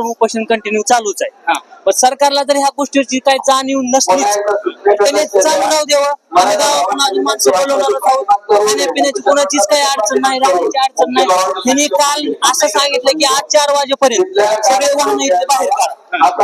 करून उपोषण कंटिन्यू चालूच आहे हा. पण सरकारला जर ह्या गोष्टीची काही जाणीव नसलीच तर त्याने चालू राहू द्यावं. अजून माणसं बोलवणार खाण्यापिण्याची कोणाचीच काही अडचण नाही राहण्याची अडचण नाही. त्यांनी काल असं सांगितलं की आज चार वाजेपर्यंत सगळे वाहन इथे बाहेर काढा.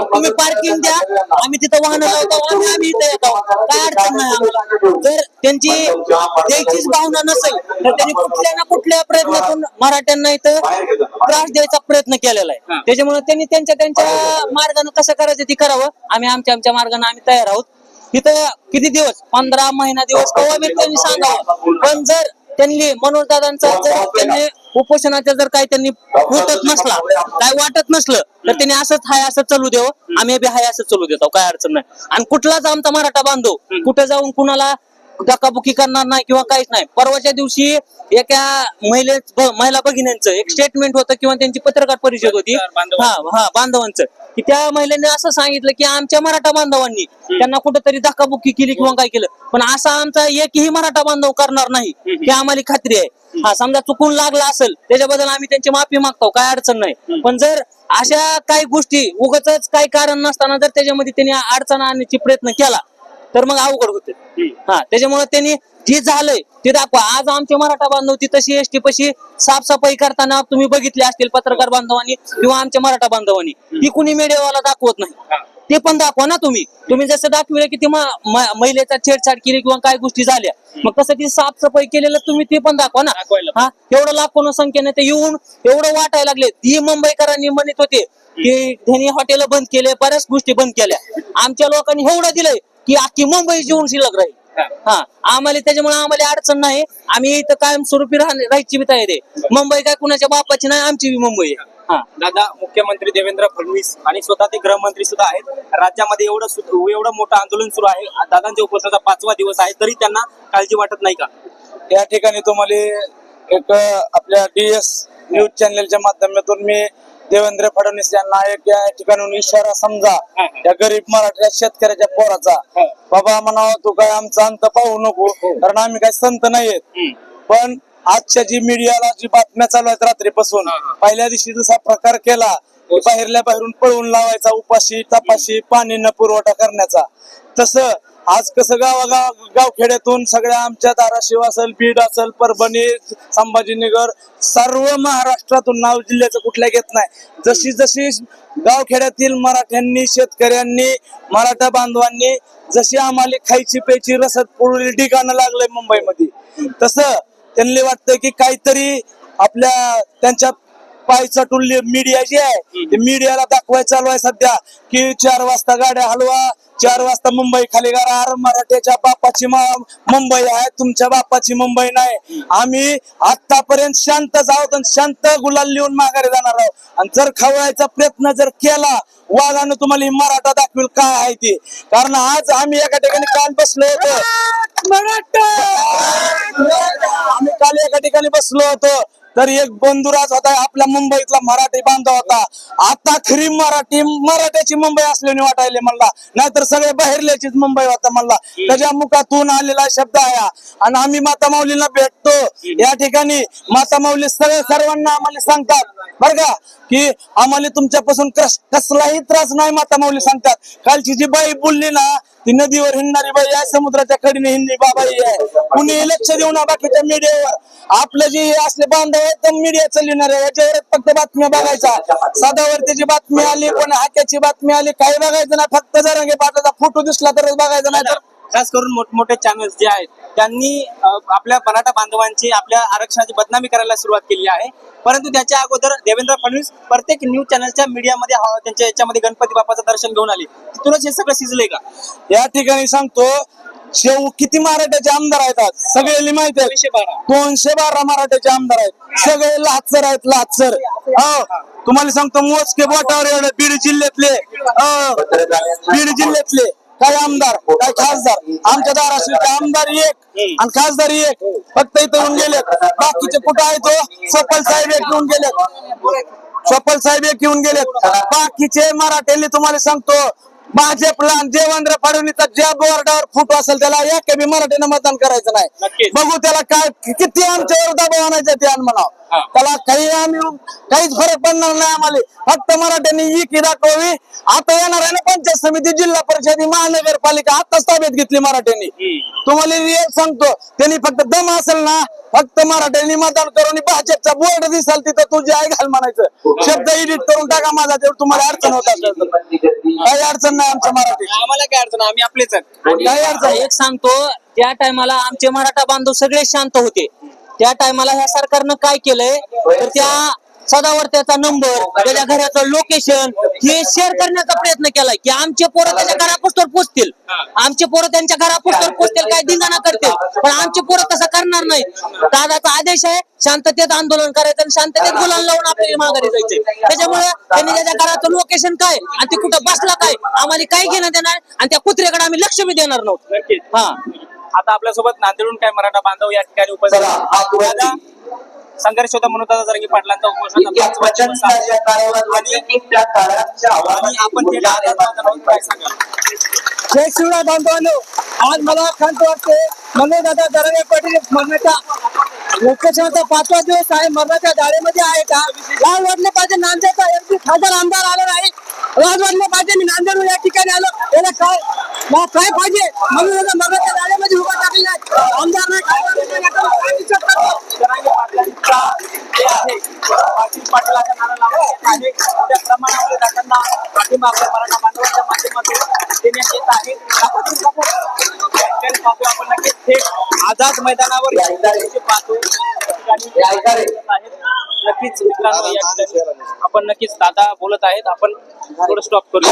तुम्ही पार्किंग द्या आम्ही तिथं वाहन लावतो आम्ही आम्ही इथे येतो. काय अडचण नाही आम्हाला. जर त्यांची द्यायचीच भावना नसेल तर त्यांनी कुठल्या ना कुठल्या प्रयत्नातून मराठ्यांना इथं त्रास द्यायचा प्रयत्न केलेला. आहे. त्याच्यामुळे त्यांनी त्यांच्या त्यांच्या मार्गाने कसं करायचं ते करावं. आम्ही आमच्या आमच्या मार्गाने आम्ही तयार आहोत. इथं किती दिवस? पंधरा महिना दिवस. कवा त्यांनी सांगावं. पण जर त्यांनी मनोजदादांचा जर त्यांनी उपोषणाचा जर काही त्यांनी होतच नसला काय वाटत नसलं तर त्यांनी असंच हाय असं चालू देव आम्ही बी हाय असं चालू देतो. काय अडचण नाही. आणि कुठलाच आमचा मराठा बांधव कुठे जाऊन कुणाला धक्काबुक्की करणार नाही किंवा काहीच नाही. परवाच्या दिवशी एका महिले महिला भगिनींचं एक स्टेटमेंट होतं किंवा त्यांची पत्रकार परिषद होती. हा हा बांधवांचं. की त्या महिलेने असं सांगितलं की आमच्या मराठा बांधवांनी त्यांना कुठेतरी धक्काबुक्की केली किंवा काय केलं. पण असा आमचा एकही मराठा बांधव करणार नाही ही आम्हाला खात्री आहे. हा समजा चुकून लागला असेल त्याच्याबद्दल आम्ही त्यांची माफी मागतो काय अडचण नाही. पण जर अशा काही गोष्टी उगाच काही कारण नसताना जर त्याच्यामध्ये त्यांनी अडचण आणण्याची प्रयत्न केला तर मग अवघड होते. हा त्याच्यामुळे त्यांनी जे झालंय ते दाखवा. आज आमचे मराठा बांधव ती तशी एसटी पशी साफसफाई करताना तुम्ही बघितले असतील पत्रकार बांधवांनी किंवा आमच्या मराठा बांधवांनी. ती कुणी मीडियावाला दाखवत नाही. ते पण दाखवा ना तुम्ही. तुम्ही जसं दाखविलं की ती महिलेचा छेडछाड केली किंवा काय गोष्टी झाल्या. मग तसं ती साफसफाई केलेलं तुम्ही ते पण दाखवा ना. हा एवढं लाखोनं संख्येने ते येऊन एवढं वाटायला लागले. ती मुंबईकरांनी म्हणत होते की त्यांनी हॉटेल बंद केले बऱ्याच गोष्टी बंद केल्या. आमच्या लोकांनी एवढं दिलंय की अख्खी मुंबई जेवून शिल्लक राहील. हा. आम्हाला त्याच्यामुळे आम्हाला अडचण नाही. आम्ही इथं कायम स्वरूपी राहायची बी तयारी आहे. मुंबई काय कुणाच्या बापाची नाही आमची बी मुंबई आहे. हा. दादा मुख्यमंत्री देवेंद्र फडणवीस आणि स्वतः ते गृहमंत्री सुद्धा आहेत. राज्यामध्ये एवढं एवढं मोठं आंदोलन सुरू आहे. दादांच्या उपोषणाचा पाचवा दिवस आहे. तरी त्यांना काळजी वाटत नाही का? या ठिकाणी तुम्हाला एक आपल्या डीएस न्यूज चॅनलच्या माध्यमातून मी देवेंद्र फडणवीस यांना एक या ठिकाणून इशारा समजा या गरीब मराठ्या शेतकऱ्याच्या पोराचा. बाबा म्हणावं तू काय आमचा अंत पाहू नको कारण आम्ही काय संत नाहीयेत. पण आजच्या जी मीडियाला जी बातम्या चालू आहेत रात्रीपासून पहिल्या दिवशी जसा प्रकार केला की बाहेरल्या बाहेरून पळवून लावायचा उपाशी तपाशी पाणी न पुरवठा करण्याचा तसं आज कसं गावागाव गावखेड्यातून सगळ्या आमच्या धाराशिव असेल बीड असेल परभणी संभाजीनगर सर्व महाराष्ट्रातून नाव जिल्ह्याचं कुठल्या घेत नाही. जशी जशी गावखेड्यातील मराठ्यांनी शेतकऱ्यांनी मराठा बांधवांनी जशी आम्हाला खायची प्यायची रसद पुढील ठिकाणं लागलंय मुंबईमध्ये तसं त्यांनी वाटतं की काहीतरी आपल्या त्यांच्या पाय चटून मीडिया जी आहे ते मीडियाला दाखवायचं चालू आहे सध्या की चार वाजता गाड्या हलवा चार वाजता मुंबई खाली अरे मराठ्याच्या बापाची मा- मुंबई आहे तुमच्या बापाची मुंबई नाही. आम्ही आतापर्यंत शांत आहोत आणि शांत गुलाल लिहून माघारी जाणार आहोत. आणि जर खवळायचा प्रयत्न जर केला वाघानं तुम्हाला ही मराठा दाखवेल काय आहे ते. कारण आज आम्ही एका ठिकाणी काल बसलो होतो. आम्ही काल एका ठिकाणी बसलो होतो. तर एक बंधुराज होता आपल्या मुंबईतला मराठी बांधव होता. आता खरी मराठी मराठ्याची मुंबई असल्याने वाटायले म्हणला. नाहीतर सगळे बाहेरल्याचीच मुंबई होता म्हणला. त्याच्या मुखातून आलेला शब्द आहे आणि आम्ही माता माऊलीला भेटतो. या ठिकाणी माता माऊली सगळे सर्वांना आम्हाला सांगतात बर का की आम्हाला तुमच्यापासून कस- कसलाही त्रास नाही माता माऊली सांगतात. कालची जी बाई बोलली ना ती नदीवर हिंडणारी बाई आहे समुद्राच्या कडीने हिंदी बाबाई आहे. कुणी लक्ष देऊ ना बाकीच्या मीडियावर आपलं जे असले बांधव तर मीडिया चालविणार आहे. याच्यावर फक्त बातम्या बघायचा सदावरतीची बातमी आली कोणी हाक्याची बातमी आली काही बघायचं नाही. फक्त जरा पाटाचा फोटो दिसला तरच बघायचं नाही तर. खास करून मोठमोठे चॅनल्स जे आहेत त्यांनी आपल्या मराठा बांधवांची आपल्या आरक्षणाची बदनामी करायला सुरुवात केली आहे. परंतु त्याच्या अगोदर देवेंद्र फडणवीस प्रत्येक न्यूज चॅनलच्या मीडियामध्ये त्यांच्या याच्यामध्ये गणपती बाप्पाचं दर्शन घेऊन आले. तिथूनच हे सगळं शिजलंय का? या ठिकाणी सांगतो शेव किती मराठ्याचे आमदार आहेत आज? सगळे माहिती आहे. दोनशे बारा. मराठ्याचे आमदार आहेत. सगळे लाचर आहेत लाचर हो. तुम्हाला सांगतो मोजके बोटावर एवढे बीड जिल्ह्यातले हो, बीड जिल्ह्यातले काय आमदार काय खासदार. आमच्या धाराशिवचे आमदार एक आणि खासदार एक. फक्त इथं येऊन गेलेत. बाकीचे कुठं आहे तो सपल साहेब एक येऊन गेलेत. स्वप्न साहेब एक येऊन गेलेत. बाकीचे मराठ्यांनी तुम्हाला सांगतो भाजपला देवेंद्र फडणवीसचा ज्या बोर्डावर फुटो असेल त्याला एका बी मराठीनं मतदान करायचं नाही. बघू त्याला काय किती आमच्यावर दबाव आणायचं ते आण म्हणावं. हा. त्याला काही आम्ही काहीच फरक पडणार नाही आम्हाला. फक्त मराठ्यांनी इकी दाखवावी. आता येणार आहे ना पंचायत समिती जिल्हा परिषद ही महानगरपालिका आताच ताब्यात घेतली मराठ्यांनी. तुम्हाला सांगतो त्यांनी फक्त दम असेल ना फक्त मराठ्यांनी मतदान करून भाजपचा बोर्ड दिसाल तिथं तुझी आई घाल म्हणायचं. शब्द एडिट करून टाका माझा तेवढं तुम्हाला अडचण होत असेल. काही अडचण नाही आमच्या मराठी आम्हाला काय अडचण आम्ही आपलेच काही अडचण. एक सांगतो त्या टायमाला आमचे मराठा बांधव सगळे शांत होते. त्या टायमाला ह्या सरकारनं काय केलंय? तर त्या सदावर त्याचा नंबर त्याच्या घराचं लोकेशन हे शेअर करण्याचा प्रयत्न केलाय की आमचे पोरं त्याच्या घरापुस्तवर पोचतील आमचे पोरं त्यांच्या घरापुस्तवर पोचतील काय धिंगाणा करतील. पण आमचे पोरं तसं करणार नाही दादाचा आदेश आहे शांततेत आंदोलन करायचं आणि शांततेत गुलाल लावून आपल्याला माघारी जायचंय. त्याच्यामुळे त्यांनी त्याच्या घराचं लोकेशन काय आणि ते कुठं बसला काय आम्हाला काय घेणं देणार आणि त्या कुत्र्याकडे आम्ही लक्ष बी देणार नव्हतं. हा. आता आपल्यासोबत नांदेडून काय मराठा बांधव या ठिकाणी उपस्थित संघर्ष होता म्हणून दादा जरंगे पाटलांचा आणि आपण काय सांगाल जय शिवराय बांधवांनो आज मला खंत वाटते. मनोज दादा दरवे पाटील मरणाच्या लोकेशनचा पाचवा दिवस आहे. मरणाच्या दाढेमध्ये आहे का? लाल वाटले पाहिजे नांदेडचा एमपी खासदार आमदार आला नाही. लाज वाटले पाहिजे मी नांदेड या ठिकाणी आलो. त्याला काय मला काय पाहिजे? म्हणून दादा मरणाच्या दाढेमध्ये उभा टाकलेला आहे आमदार नाही. पाटलाचा नारा लावण्यात आहे त्या प्रमाणामध्ये पाठिंबा आपल्या मराठा बांधवांच्या माध्यमातून देण्यात येत आहे आपण नक्कीच थेट आझाद मैदानावर या ठिकाणी पाहतो नक्कीच मित्रांनो या ठिकाणी आपण नक्कीच दादा बोलत आहेत आपण थोडं स्टॉप करू